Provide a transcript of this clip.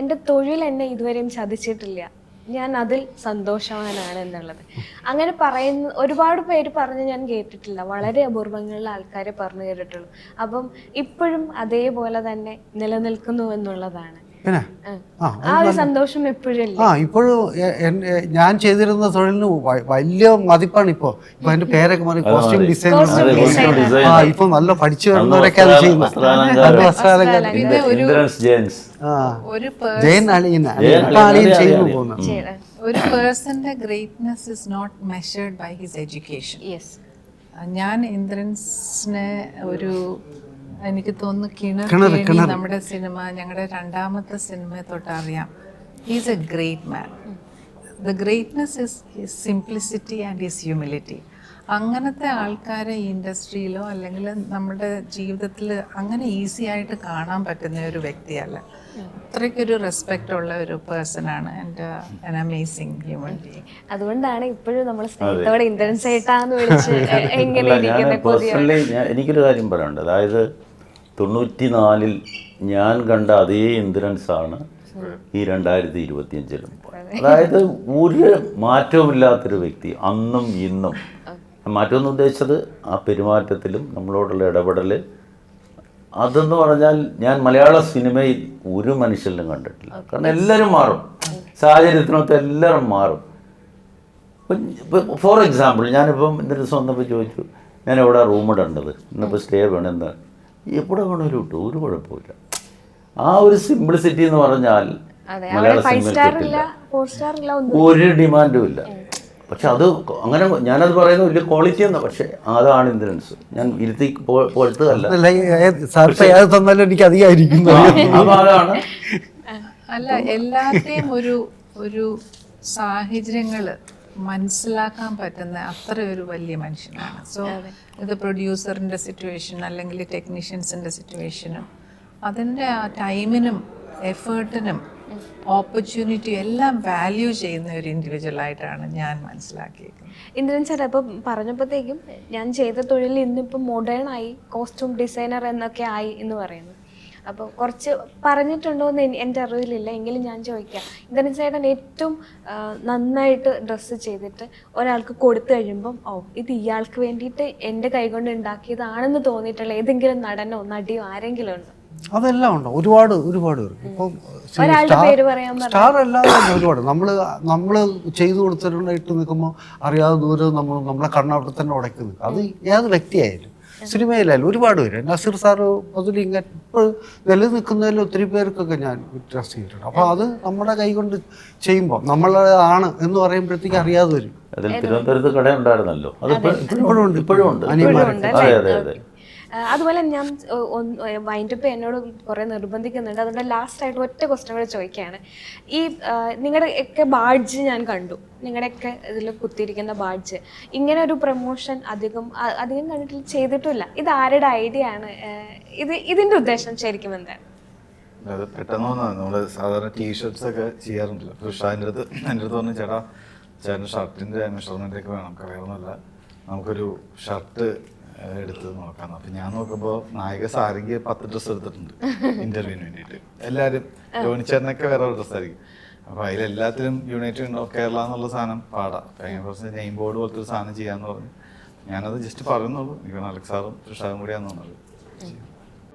എന്റെ തൊഴിൽ എന്നെ ഇതുവരെയും ചതിച്ചിട്ടില്ല. ഞാൻ അതിൽ സന്തോഷവാനാണ് എന്നുള്ളത് അങ്ങനെ പറയുന്ന ഒരുപാട് പേര് പറഞ്ഞ് ഞാൻ കേട്ടിട്ടില്ല. വളരെ അപൂർവങ്ങളിൽ ആൾക്കാരെ പറഞ്ഞു കേട്ടിട്ടുള്ളൂ. അപ്പം ഇപ്പോഴും അതേപോലെ തന്നെ നിലനിൽക്കുന്നു എന്നുള്ളതാണ്. പിന്നെ? ആ. ഒരു സന്തോഷം എപ്പോഴും ഇല്ല ആ ഇപ്പോഴും ഞാൻ ചെയ്തിരുന്ന തൊഴിലിന് വലിയ മതിപ്പാണ് ഇപ്പോ ഇപ്പൊ എന്റെ പേരൊക്കെ മാറി കോസ്റ്റ്യൂം ഡിസൈൻ. ആ ഇപ്പൊ നല്ല പഠിച്ചു വരുന്നവരൊക്കെ അത് ചെയ്യുന്നത് ജയൻ അളിയൻ അളിയൻ ചെയ്യുന്നു. പോകുന്നത് ചെയ്യണം. ഒരു പേഴ്സന്റെ greatness is not measured by his education ഞാൻ ഇന്ദ്രൻസിനെ ഒരു എനിക്ക് തോന്നുന്നു കിണർ. നമ്മുടെ സിനിമ ഞങ്ങളുടെ രണ്ടാമത്തെ സിനിമയെ തൊട്ട് അറിയാം is a great man the greatness is his simplicity and his humility അങ്ങനത്തെ ആൾക്കാരെ ഇൻഡസ്ട്രിയിലോ അല്ലെങ്കിൽ നമ്മുടെ ജീവിതത്തിൽ അങ്ങനെ ഈസി ആയിട്ട് കാണാൻ പറ്റുന്ന ഒരു വ്യക്തിയല്ല. അത്രയ്ക്കൊരു റെസ്പെക്റ്റ് ഉള്ള ഒരു പേഴ്സണാണ് എന്റെ an അമേസിങ് ഹ്യൂമൻ ബീങ് അതുകൊണ്ടാണ് ഇപ്പോഴും നമ്മൾ സ്നേഹത്തോടെ ഇന്റൻസ് ആയിട്ടാന്ന് വിളിച്ച് എങ്ങനെ എനിക്കൊരു കാര്യം പറയാനുണ്ട്. അതായത് തൊണ്ണൂറ്റി നാലിൽ ഞാൻ കണ്ട അതേ ഇൻഷുറൻസ് ആണ് ഈ രണ്ടായിരത്തി ഇരുപത്തിയഞ്ചിലും അതായത് ഒരു മാറ്റവുമില്ലാത്തൊരു വ്യക്തി അന്നും ഇന്നും. മാറ്റമെന്ന് ഉദ്ദേശിച്ചത് ആ പെരുമാറ്റത്തിലും നമ്മളോടുള്ള ഇടപെടൽ അതെന്ന് പറഞ്ഞാൽ ഞാൻ മലയാള സിനിമയിൽ ഒരു മനുഷ്യരിലും കണ്ടിട്ടില്ല. കാരണം എല്ലാവരും മാറും. സാഹചര്യത്തിനൊത്ത് എല്ലാവരും മാറും. ഫോർ എക്സാമ്പിൾ ഞാനിപ്പം എന്റെ ദിവസം വന്നപ്പോൾ ചോദിച്ചു ഞാൻ എവിടെ റൂം ഇടേണ്ടത് ഇന്നിപ്പോൾ സ്റ്റേ വേണം എന്താ എവിടെ വേണമെങ്കിലും കിട്ടും ഒരു കുഴപ്പമില്ല. ആ ഒരു സിംപ്ലിസിറ്റി എന്ന് പറഞ്ഞാൽ മലയാള സിനിമയിൽ ഒരു ഡിമാൻഡും ഇല്ല. പക്ഷെ അത് അങ്ങനെ ഞാനത് പറയുന്നത് വലിയ ക്വാളിറ്റി എന്നാ പക്ഷെ അതാണ് ഇൻഷുറൻസ് ഞാൻ ഇരുത്തി പോലത്തെ അല്ല, തന്നാലും എനിക്ക് അധികമായിരിക്കും അതാണ്. അല്ല എല്ലാത്തെയും ഒരു ഒരു സാഹചര്യങ്ങൾ മനസ്സിലാക്കാൻ പറ്റുന്ന അത്ര ഒരു വലിയ മനുഷ്യനാണ്. സോ ഇത് പ്രൊഡ്യൂസറിന്റെ സിറ്റുവേഷൻ അല്ലെങ്കിൽ ടെക്നീഷ്യൻസിന്റെ സിറ്റുവേഷനും അതിന്റെ ആ ടൈമിനും എഫേർട്ടിനും ഓപ്പർച്യൂണിറ്റി എല്ലാം വാല്യൂ ചെയ്യുന്ന ഒരു ഇൻഡിവിജ്വൽ ആയിട്ടാണ് ഞാൻ മനസ്സിലാക്കിയത് ഇന്ദ്രൻ സാർ അപ്പം പറഞ്ഞപ്പോഴത്തേക്കും ഞാൻ ചെയ്ത തൊഴിൽ ഇന്നിപ്പോൾ മോഡേൺ ആയി കോസ്റ്റ്യൂം ഡിസൈനർ എന്നൊക്കെ ആയി എന്ന് പറയുന്നു. അപ്പോൾ കുറച്ച് പറഞ്ഞിട്ടുണ്ടോ എന്ന് എന്റെ എന്റെ അറിവിലില്ല. എങ്കിലും ഞാൻ ചോദിക്കാം. ഇന്ദ്രൻ ചേട്ടൻ ഏറ്റവും നന്നായിട്ട് ഡ്രസ്സ് ചെയ്തിട്ട് ഒരാൾക്ക് കൊടുത്തു കഴിയുമ്പം ഓ ഇത് ഇയാൾക്ക് വേണ്ടിയിട്ട് എന്റെ കൈകൊണ്ട് ഉണ്ടാക്കിയതാണെന്ന് തോന്നിയിട്ടുള്ള ഏതെങ്കിലും നടനോ നടിയോ ആരെങ്കിലും ഉണ്ടോ? അതെല്ലാം ഉണ്ടോ? ഒരുപാട് ഒരുപാട് പേർക്ക് ഇപ്പം സ്റ്റാർ അല്ലാതെ ഒരുപാട്. നമ്മൾ നമ്മൾ ചെയ്തു കൊടുത്തിട്ടുണ്ടായിട്ട് നിൽക്കുമ്പോൾ അറിയാതെ ദൂരം നമ്മൾ നമ്മളെ കണ്ണവിടെ തന്നെ ഉടയ്ക്കുന്നു അത് ഏത് വ്യക്തിയായാലും. സിനിമയിലായാലും ഒരുപാട് പേര്. നസീർ സാറ് മുതൽ ഇങ്ങനെ ഇപ്പോൾ വില നിൽക്കുന്നതിൽ ഒത്തിരി പേർക്കൊക്കെ ഞാൻ വിറ്റ്നസ് ചെയ്തിട്ടുണ്ട്. അപ്പോൾ അത് നമ്മുടെ കൈ കൊണ്ട് ചെയ്യുമ്പോൾ നമ്മളാണ് എന്ന് പറയുമ്പോഴത്തേക്ക് അറിയാതെ വരും. അതിൽ തിരുവനന്തപുരത്ത് കട ഉണ്ടായിരുന്നല്ലോ അത്. ഇപ്പോഴും ഉണ്ട്. ഇപ്പോഴും ഉണ്ട്. അനിയന്മാരുണ്ട് അതെ അതെ. അതെ. അതുപോലെ ഞാൻ വൈൻഡപ്പ് എന്നോട് കുറെ നിർബന്ധിക്കുന്നുണ്ട്. അതുകൊണ്ട് ലാസ്റ്റ് ആയിട്ട് ഒറ്റ ക്വസ്റ്റ്യൻ കൂടെ ചോദിക്കുകയാണ്. ഈ നിങ്ങളുടെ ഒക്കെ ബാഡ്ജ് ഞാൻ കണ്ടു. നിങ്ങളുടെയൊക്കെ ഇതിൽ കുത്തിയിരിക്കുന്ന ബാഡ്ജ് ഇങ്ങനെ ഒരു പ്രൊമോഷൻ അധികം അധികം കണ്ടിട്ടില്ല ചെയ്തിട്ടില്ല. ഇത് ആരുടെ ഐഡിയ ആണ്? ഇത് ഇതിന്റെ ഉദ്ദേശം ശരിക്കും എന്താണ്? അത് പെട്ടെന്ന് നമ്മൾ നമ്മൾ സാധാരണ ടീഷർട്സ് ഒക്കെ ചെയ്യാറുണ്ടല്ലോ. അപ്പോൾ ഷാന്റെ അടുത്ത് എന്റെ അടുത്ത് പറഞ്ഞു ചേട്ടാ ചേട്ടൻ ഷർട്ടിന്റെ മെഷർമെന്റ് ഒക്കെ വേണം. നമുക്കറിയാവുന്നല്ല നമുക്കൊരു ഷർട്ട് എടുത്ത് നോക്കാം അപ്പൊ ഞാൻ നോക്കുമ്പോൾ നായിക സാരിക്ക് പത്ത് ഡ്രസ്സ് എടുത്തിട്ടുണ്ട് ഇന്റർവ്യൂവിന് വേണ്ടിയിട്ട്. എല്ലാവരും ജോണിച്ചേട്ടനൊക്കെ വേറെ ഡ്രസ്സായിരിക്കും അപ്പൊ അതിലെല്ലാത്തിലും യുണൈറ്റഡ് ഓഫ് കേരള എന്നുള്ള സാധനം പാടാം. കുറച്ച് നെയിം ബോർഡ് പോലത്തെ ഒരു സാധനം ചെയ്യാന്ന് പറഞ്ഞു. ഞാനത് ജസ്റ്റ് പറയുന്നുള്ളൂ. എനിക്ക് അലക്സാറും തൃഷാറും കൂടിയാന്ന് തോന്നുന്നത്